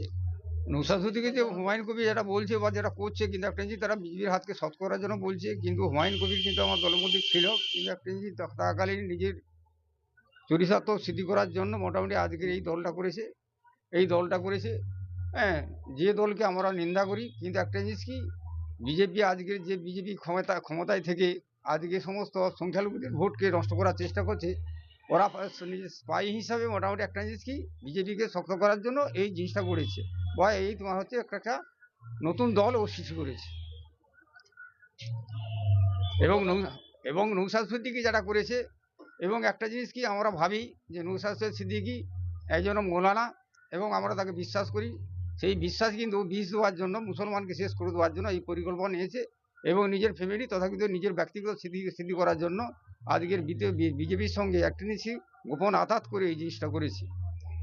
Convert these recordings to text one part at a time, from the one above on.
হচ্ছে নৌসাদুদ্দিকে যে হুমায়ুন কবির যেটা বলছে বা যেটা করছে, কিন্তু একটা জিনিস তারা বিজেপির হাতকে শত করার জন্য বলছে, কিন্তু হুমায়ুন কবির কিন্তু আমার মধ্যে ছিল, কিন্তু একটা জিনিস নিজের চরিতার্থ সিদ্ধি করার জন্য মোটামুটি আজকের এই দলটা করেছে। এই দলটা করেছে হ্যাঁ যে দলকে আমরা নিন্দা করি, কিন্তু একটা জিনিস কি, বিজেপি আজকের যে বিজেপি ক্ষমতা, ক্ষমতায় থেকে আজকে সমস্ত সংখ্যালঘুদের ভোটকে নষ্ট করার চেষ্টা করছে ওরা স্পাই হিসাবে মোটামুটি একটা জিনিস কি বিজেপিকে শক্ত করার জন্য এই জিনিসটা করেছে। বা এই তোমার হচ্ছে একটা নতুন দল ও সৃষ্টি করেছে। এবং এবং নৌসাদ সিদ্দিকি যেটা করেছে, এবং একটা জিনিস কি আমরা ভাবি যে নৌসাদ সিদ্দিকি একজন মৌলানা, এবং আমরা তাকে বিশ্বাস করি। সেই বিশ্বাস কিন্তু বিষ দেওয়ার জন্য, মুসলমানকে শেষ করে দেওয়ার জন্য এই পরিকল্পনা নিয়েছে, এবং নিজের ফ্যামিলি তথাকথিত নিজের ব্যক্তিগত সিদ্ধি সিদ্ধি করার জন্য আজকের বিজেপির সঙ্গে একটা জিনিসই গোপন আঘাত করে এই জিনিসটা করেছে।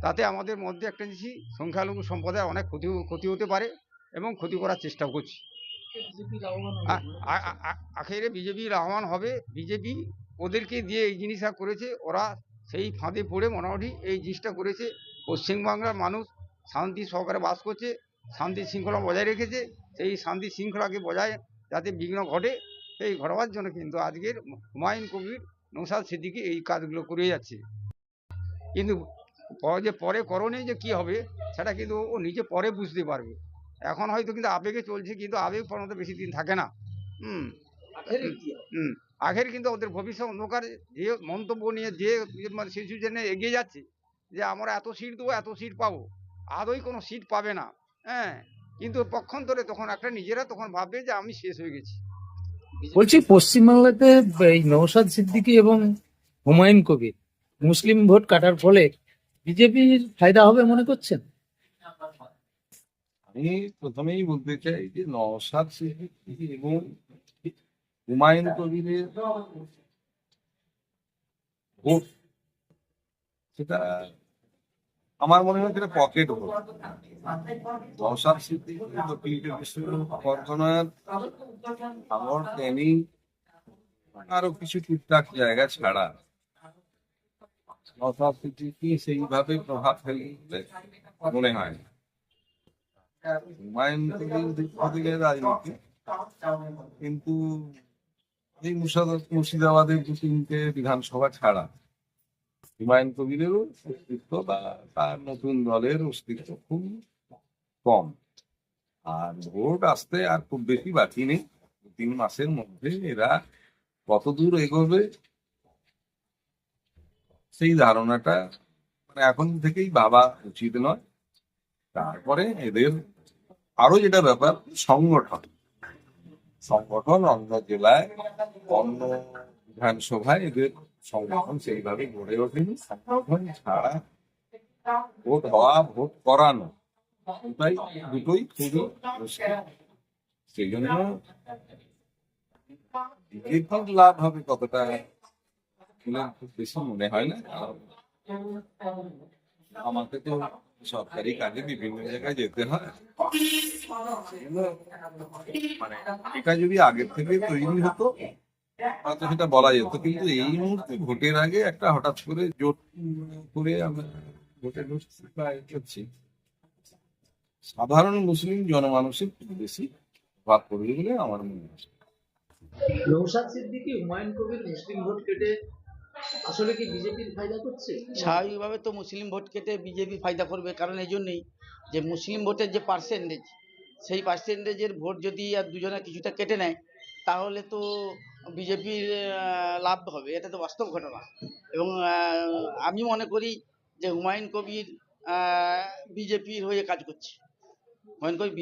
তাতে আমাদের মধ্যে একটা জিনিস সংখ্যালঘু সম্প্রদায় অনেক ক্ষতি ক্ষতি হতে পারে এবং ক্ষতি করার চেষ্টা করছে। আখেরে বিজেপির আহ্বান হবে, বিজেপি ওদেরকে দিয়ে এই জিনিসটা করেছে, ওরা সেই ফাঁদে পড়ে মোটামুটি এই জিনিসটা করেছে। পশ্চিমবাংলার মানুষ শান্তি সহকারে বাস করছে, শান্তি শৃঙ্খলা বজায় রেখেছে, সেই শান্তি শৃঙ্খলাকে বজায় যাতে বিঘ্ন ঘটে সেই ঘটবার জন্য কিন্তু আজকের হুমায়ুন কবির নৌসাদ সিদ্দিকি এই কাজগুলো করে যাচ্ছে। কিন্তু পরে যে পরে করণে যে কি হবে সেটা কিন্তু ও নিজে পরে বুঝতে পারবে। এখন হয়তো কিন্তু আবেগে চলছে কিন্তু আবেগ পর্যন্ত বেশি দিন থাকে না। হুম? হুম। আগের কিন্তু ওদের ভবিষ্যৎ অন্ধকার যে মন্তব্য নিয়ে যে মানে শিশু জেনে এগিয়ে যাচ্ছে যে আমরা এত সিট দেবো এত সিট পাবো আদৌ কোনো সিট পাবে না। হ্যাঁ। কিন্তু পক্ষান্তরে তখন একটা নিজেরা তখন ভাববে যে আমি শেষ হয়ে গেছি। বলছি, পশ্চিমবাংলাতে এই নৌসাদ সিদ্দিকী এবং হুমায়ুন কবির মুসলিম ভোট কাটার ফলে বিজেপির ফায়দা হবে মনে করছেন? আমি প্রথমেই বলতে চাই যে নওশাদ সিদ্দিকী এবং হুমায়ুন কবিরের ভোট, সেটা আমার মনে হয় সেটা পকেট নওশাদ সিদ্দিকী দক্ষিণ বর্ধমান আমার আরও কিছু টুকটাক জায়গা ছাড়া। সিদ্দিকী সেইভাবে প্রভাব ফেলবে মনে হয়। হুমায়ুন থেকে রাজনীতি। কিন্তু এই মুর্শিদাবাদ মুর্শিদাবাদের দু তিনটে বিধানসভা ছাড়া হুমায়ুন কবিরেরও অস্তিত্ব বা তার নতুন দলের অস্তিত্ব খুব কম। আর ভোট আসতে আর খুব বেশি বাকি নেই। তিন মাসের মধ্যে এরা কতদূর এগোবে সেই ধারণাটা মানে এখন থেকেই ভাবা উচিত নয়। তারপরে এদের আরও যেটা ব্যাপার, সংগঠন। সংগঠন অন্য জেলায়, অন্য বিধানসভায় এদের সংগঠন সেইভাবে গড়ে ওঠেনি ছাড়া ভোট হওয়া ভোট করানো দুটাই দুটোই খুবই সেই জন্য লাভ হবে কতটা খুব বেশি মনে হয় না আমাকে তো সরকারি কাজে বিভিন্ন জায়গায় যেতে হয় এটা যদি আগের থেকে তৈরি হতো হয়তো সেটা বলা যেত কিন্তু এই মুহূর্তে ভোটের আগে একটা হঠাৎ করে জোট করে আমরা ভোটে ঢুকছি বা এ সাধারণ মুসলিম জনমানুষের বেশি প্রভাব পড়বে বলে আমার মনে হয়। নৌসাদ সিদ্দিকী হুমায়ুন কবির মুসলিম ভোট কেটে আসলে কি বিজেপির ফায়দা করছে? স্বাভাবিকভাবে তো মুসলিম ভোট কেটে বিজেপি ফায়দা করবে কারণ এই জন্যই যে মুসলিম ভোটের যে পার্সেন্টেজ সেই পার্সেন্টেজের ভোট যদি আর দুজনে কিছুটা কেটে নেয় তাহলে তো বিজেপির লাভ হবে, এটা তো বাস্তব ঘটনা। এবং আমি মনে করি যে হুমায়ুন কবির বিজেপির হয়ে কাজ করছে। হুমায়ুন কবির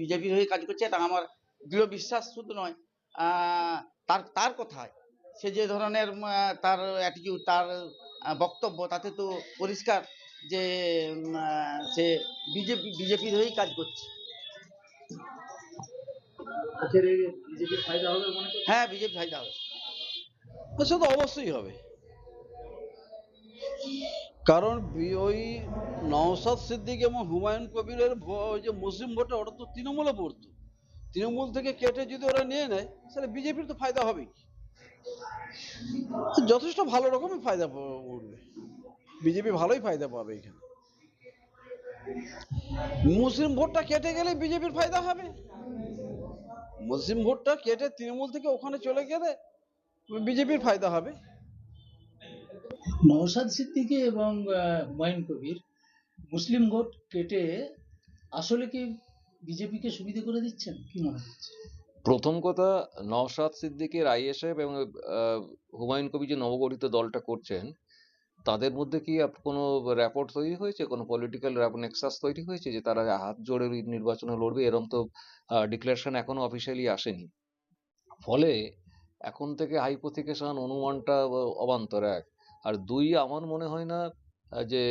বিজেপির হয়ে কাজ করছে, এটা আমার দৃঢ় বিশ্বাস শুধু নয় তার তার কথায়। সে যে ধরনের তার অ্যাটিটিউড তার বক্তব্য, তাতে তো পরিষ্কার যে সে বিজেপি, বিজেপির হয়েই কাজ করছে। হ্যাঁ বিজেপি ফায়দা হবে। সে তো অবশ্যই হবে। কারণ ওই নওসাদ সিদ্দিক এবং হুমায়ুন কবিরের যে মুসলিম ভোটে ওটা তো তৃণমূলে পড়তো তৃণমূল থেকে কেটে যদি ওরা নিয়ে নেয়, তাহলে বিজেপির তো ফায়দা হবেই। যথেষ্ট ভালো রকমই ফায়দা উঠবে। বিজেপি ভালোই ফায়দা পাবে এখানে। মুসলিম ভোটটা কেটে গেলে বিজেপির ফায়দা হবে। মুসলিম ভোটটা কেটে তৃণমূল থেকে ওখানে চলে গেলে বিজেপির ফায়দা হবে। নওশাদ সিদ্দিকী এবং হুমায়ুন কবির মুসলিম ভোট কেটে আসলে কি বিজেপিকে সুবিধা করে দিচ্ছেন? কি মনে হচ্ছে? প্রথম কথা নওশাদ সিদ্দিকের আইএসএফ এবং হুমায়ুন কবির যে নবগঠিত দলটা করছেন তাদের মধ্যে কি কোনো র্যাপোর্ট তৈরি হয়েছে? কোনো পলিটিক্যাল নেক্সাস তৈরি হয়েছে যে তারা হাত জোড়ে নির্বাচনে লড়বে? এরকম তো ডিক্লারেশন এখনও অফিসিয়ালি আসেনি। ফলে এখন থেকে হাইপোথিকেশন অনুমানটা অবান্তর এক। আর দুই, আমার মনে হয় না যে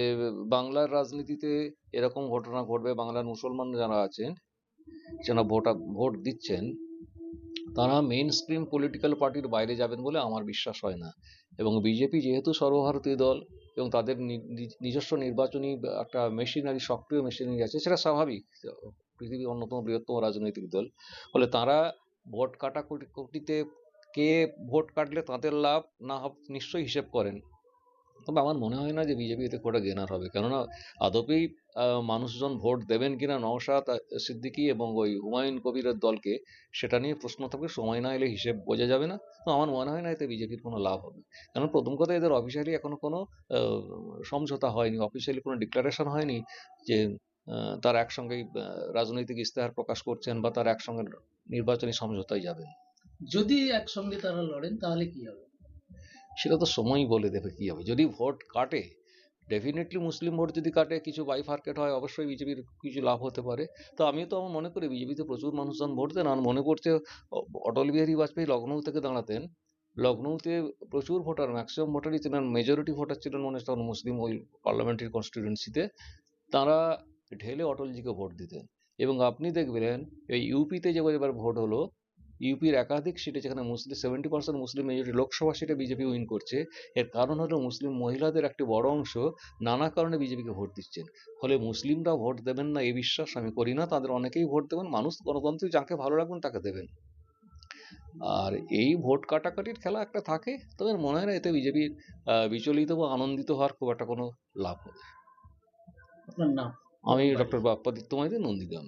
বাংলার রাজনীতিতে এরকম ঘটনা ঘটবে, বাংলার মুসলমান যারা আছেন, যারা ভোট ভোট দিচ্ছেন, তারা মেইন স্ট্রিম পলিটিক্যাল পার্টির বাইরে যাবেন বলে আমার বিশ্বাস হয় না। এবং বিজেপি যেহেতু সর্বভারতীয় দল এবং তাদের নিজস্ব নির্বাচনী একটা মেশিনারি সক্রিয় মেশিনারি আছে, সেটা স্বাভাবিক। পৃথিবীর অন্যতম বৃহত্তম রাজনৈতিক দল। ফলে তারা ভোট কাটাকুটিতে কে ভোট কাটলে তাদের লাভ না নিশ্চয়ই হিসেব করেন। তবে আমার মনে হয় না যে বিজেপি এতে করে গেনার হবে। কেননা আদপেই মানুষজন ভোট দেবেন কিনা নওশাদ সিদ্দিকী এবং ওই হুমায়ুন কবিরের দলকে, সেটা নিয়ে প্রশ্ন থাকবে, সময় না এলে হিসেব বোঝা যাবে না। তো আমার মনে হয় না এতে বিজেপির কোনো লাভ হবে। কারণ প্রথম কথা, এদের অফিসিয়ালি এখনও কোনো সমঝোতা হয়নি অফিসিয়ালি কোনো ডিক্লারেশন হয়নি যে তারা একসঙ্গেই রাজনৈতিক ইস্তেহার প্রকাশ করছেন বা তার একসঙ্গে নির্বাচনী সমঝোতায় যাবেন। যদি একসঙ্গে তারা লড়েন, তাহলে কি হবে? সেটা তো সময়ই বলে দেবে কি হবে। যদি ভোট কাটে ডেফিনেটলি মুসলিম ভোট যদি কাটে, কিছু বাইফার্কেট হয়, অবশ্যই বিজেপির কিছু লাভ হতে পারে। তো আমিও তো আমার মনে করি, বিজেপিতে প্রচুর মানুষজন ভোট দেন। আর মনে করছে অটল বিহারী বাজপেয়ী লখনৌ থেকে দাঁড়াতেন। লখনৌতে প্রচুর ভোটার ম্যাক্সিমাম ভোটারই ছিলেন মেজরিটি ভোটার ছিলেন মনে তখন মুসলিম ওই পার্লামেন্টারি কনস্টিটিউয়েন্সিতে তারা ঢেলে অটলজিকে ভোট দিতেন। এবং আপনি দেখবেন, এই ইউপিতে যে এবার ভোট হলো ইউপির একাধিক সিটে যেখানে Muslim seventy percent Muslim majority Lok Sabha সিটে বিজেপি উইন করছে এর কারণ হলো মুসলিম মহিলাদের একটি বড় অংশ নানা কারণে বিজেপিকে ভোট দিচ্ছেন। ফলে মুসলিমরা ভোট দেবেন না এ বিশ্বাস আমি করি না তাদের অনেকেই ভোট দেবেন মানুষ গণতন্ত্রে যাকে ভালো লাগবেন তাকে দেবেন। আর এই ভোট কাটাকাটির খেলা একটা থাকে তবে মনে হয় না এতে বিজেপির বিচলিত বা আনন্দিত হওয়ার খুব একটা কোনো লাভ হবে আমি ডক্টর বাপ্পাদিত্য মাইতি নন্দীগ্রাম।